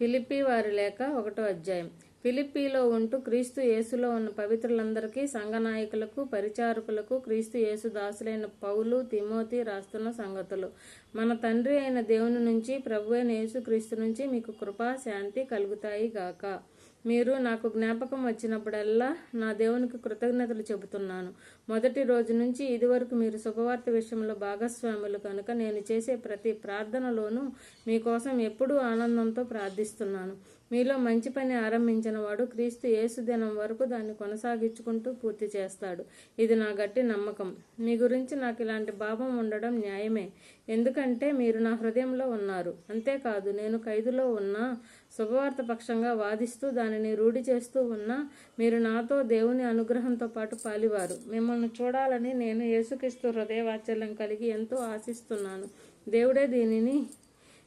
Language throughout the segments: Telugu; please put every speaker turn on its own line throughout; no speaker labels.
ఫిలిప్పీ వారి లేఖ ఒకటో అధ్యాయం. ఫిలిప్పీలో ఉంటూ క్రీస్తు యేసులో ఉన్న పవిత్రులందరికీ సంఘనాయకులకు పరిచారకులకు క్రీస్తు యేసు దాసులైన పౌలు తిమోతి రాస్తున్న సంగతులు. మన తండ్రి అయిన దేవుని నుంచి ప్రభు అయిన యేసు క్రీస్తు నుంచి మీకు కృపా శాంతి కలుగుతాయి గాక. మీరు నాకు జ్ఞాపకం వచ్చినప్పుడల్లా నా దేవునికి కృతజ్ఞతలు చెబుతున్నాను. మొదటి రోజు నుంచి ఇదివరకు మీరు శుభవార్త విషయంలో భాగస్వాములు కనుక నేను చేసే ప్రతి ప్రార్థనలోనూ మీకోసం ఎప్పుడూ ఆనందంతో ప్రార్థిస్తున్నాను. మీలో మంచి పని ఆరంభించిన వాడు క్రీస్తు యేసు దినం వరకు దాన్ని కొనసాగించుకుంటూ పూర్తి చేస్తాడు. ఇది నా గట్టి నమ్మకం. మీ గురించి నాకు ఇలాంటి భావం ఉండడం న్యాయమే. ఎందుకంటే మీరు నా హృదయంలో ఉన్నారు. అంతేకాదు నేను ఖైదులో ఉన్నా శుభవార్త పక్షంగా వాదిస్తూ దానిని రూఢి చేస్తూ ఉన్నా మీరు నాతో దేవుని అనుగ్రహంతో పాటు పాలివారు. మిమ్మల్ని చూడాలని నేను యేసుక్రీస్తు హృదయ వాత్సల్యం కలిగి ఎంతో ఆశిస్తున్నాను. దేవుడే దీనిని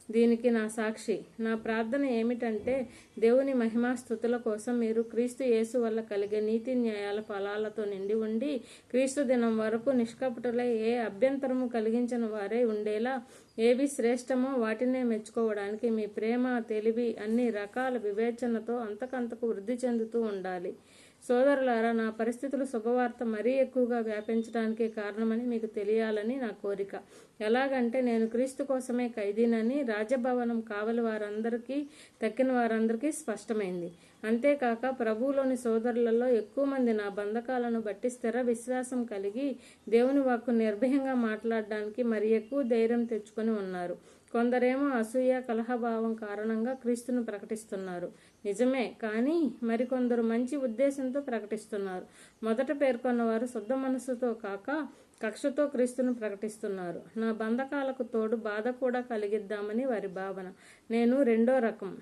దీనికి నా సాక్షి. నా ప్రార్థన ఏమిటంటే దేవుని మహిమా స్థుతుల కోసం మీరు క్రీస్తు యేసు వల్ల కలిగే నీతి న్యాయాల ఫలాలతో నిండి ఉండి క్రీస్తు దినం వరకు నిష్కపటులై ఏ అభ్యంతరము కలిగించిన వారే ఉండేలా ఏవి శ్రేష్టమో వాటినే మెచ్చుకోవడానికి మీ ప్రేమ తెలివి అన్ని రకాల వివేచనతో అంతకంతకు వృద్ధి చెందుతూ ఉండాలి. సోదరులారా నా పరిస్థితులు శుభవార్త మరీ ఎక్కువగా వ్యాపించడానికి కారణమని మీకు తెలియాలని నా కోరిక. ఎలాగంటే నేను క్రీస్తు కోసమే ఖైదీనని రాజభవనం కావలి వారందరికీ తక్కిన వారందరికీ స్పష్టమైంది. అంతేకాక ప్రభువులోని సోదరులలో ఎక్కువ మంది నా బంధకాలను బట్టి స్థిర విశ్వాసం కలిగి దేవుని వాక్కు నిర్భయంగా మాట్లాడడానికి మరి ఎక్కువ ధైర్యం తెచ్చుకొని ఉన్నారు. కొందరేమో అసూయ కలహభావం కారణంగా క్రీస్తును ప్రకటిస్తున్నారు. నిజమే కానీ మరికొందరు మంచి ఉద్దేశంతో ప్రకటిస్తున్నారు. మొదట పేర్కొన్న వారు శుద్ధ మనస్సుతో కాక కక్షతో క్రీస్తును ప్రకటిస్తున్నారు. నా బంధకాలకు తోడు బాధ కూడా కలిగిద్దామని వారి భావన. నేను రెండో రకం.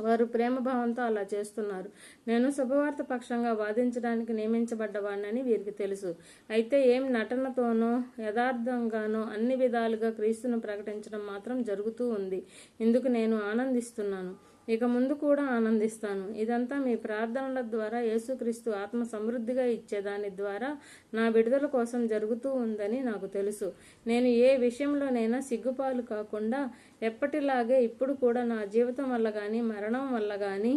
వారు ప్రేమభావంతో అలా చేస్తున్నారు. నేను శుభవార్త పక్షంగా వాదించడానికి నియమించబడ్డవాడినని వీరికి తెలుసు. అయితే ఏం నటనతోనో యథార్థంగానో అన్ని విధాలుగా క్రీస్తును ప్రకటించడం మాత్రం జరుగుతూ ఉంది. ఇందుకు నేను ఆనందిస్తున్నాను. ఇక ముందు కూడా ఆనందిస్తాను. ఇదంతా మీ ప్రార్థనల ద్వారా యేసుక్రీస్తు ఆత్మ సమృద్ధిగా ఇచ్చేదాని ద్వారా నా విడుదల కోసం జరుగుతూ ఉందని నాకు తెలుసు. నేను ఏ విషయంలోనైనా సిగ్గుపాలు కాకుండా ఎప్పటిలాగే ఇప్పుడు కూడా నా జీవితం వల్ల కానీ మరణం వల్ల కానీ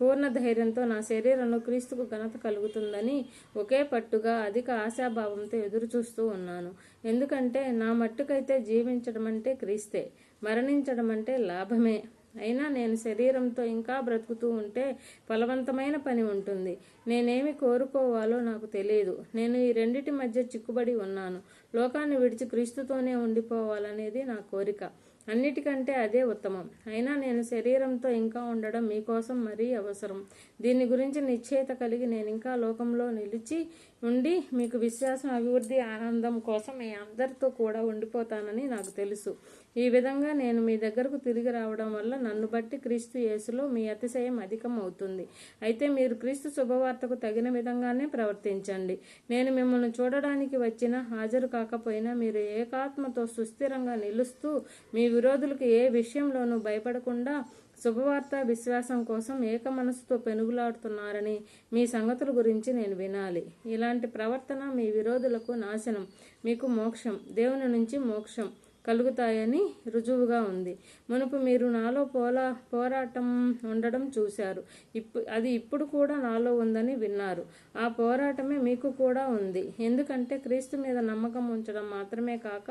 పూర్ణ ధైర్యంతో నా శరీరంలో క్రీస్తుకు ఘనత కలుగుతుందని ఒకే పట్టుగా అధిక ఆశాభావంతో ఎదురు చూస్తూ ఉన్నాను. ఎందుకంటే నా మట్టుకైతే జీవించడం అంటే క్రీస్తే మరణించడం అంటే లాభమే. అయినా నేను శరీరంతో ఇంకా బ్రతుకుతూ ఉంటే ఫలవంతమైన పని ఉంటుంది. నేనేమి కోరుకోవాలో నాకు తెలియదు. నేను ఈ రెండిటి మధ్య చిక్కుబడి ఉన్నాను. లోకాన్ని విడిచి క్రీస్తుతోనే ఉండిపోవాలనేది నా కోరిక. అన్నిటికంటే అదే ఉత్తమం. అయినా నేను శరీరంతో ఇంకా ఉండడం మీకోసం మరీ అవసరం. దీని గురించి నిశ్చయిత కలిగి నేను ఇంకా లోకంలో నిలిచి ఉండి మీకు విశ్వాసం అభివృద్ధి ఆనందం కోసం మీ అందరితో కూడా ఉండిపోతానని నాకు తెలుసు. ఈ విధంగా నేను మీ దగ్గరకు తిరిగి రావడం వల్ల నన్ను బట్టి క్రీస్తు యేసులో మీ అతిశయం అధికం అవుతుంది అయితే మీరు క్రీస్తు శుభవార్తకు తగిన విధంగానే ప్రవర్తించండి. నేను మిమ్మల్ని చూడడానికి వచ్చిన హాజరు కాకపోయినా మీరు ఏకాత్మతో సుస్థిరంగా నిలుస్తూ మీ విరోధులకు ఏ విషయంలోనూ భయపడకుండా శుభవార్త విశ్వాసం కోసం ఏక మనసుతో పెనుగులాడుతున్నారని మీ సంగతుల గురించి నేను వినాలి. ఇలాంటి ప్రవర్తన మీ విరోధులకు నాశనం మీకు మోక్షం దేవుని నుంచి మోక్షం కలుగుతాయని రుజువుగా ఉంది. మునుపు మీరు నాలో పోలా పోరాటం ఉండడం చూశారు. ఇప్పు అది ఇప్పుడు కూడా నాలో ఉందని విన్నారు. ఆ పోరాటమే మీకు కూడా ఉంది. ఎందుకంటే క్రీస్తు మీద నమ్మకం ఉంచడం మాత్రమే కాక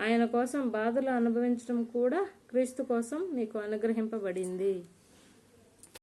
ఆయన కోసం బాధలు అనుభవించడం కూడా క్రీస్తు కోసం మీకు అనుగ్రహింపబడింది.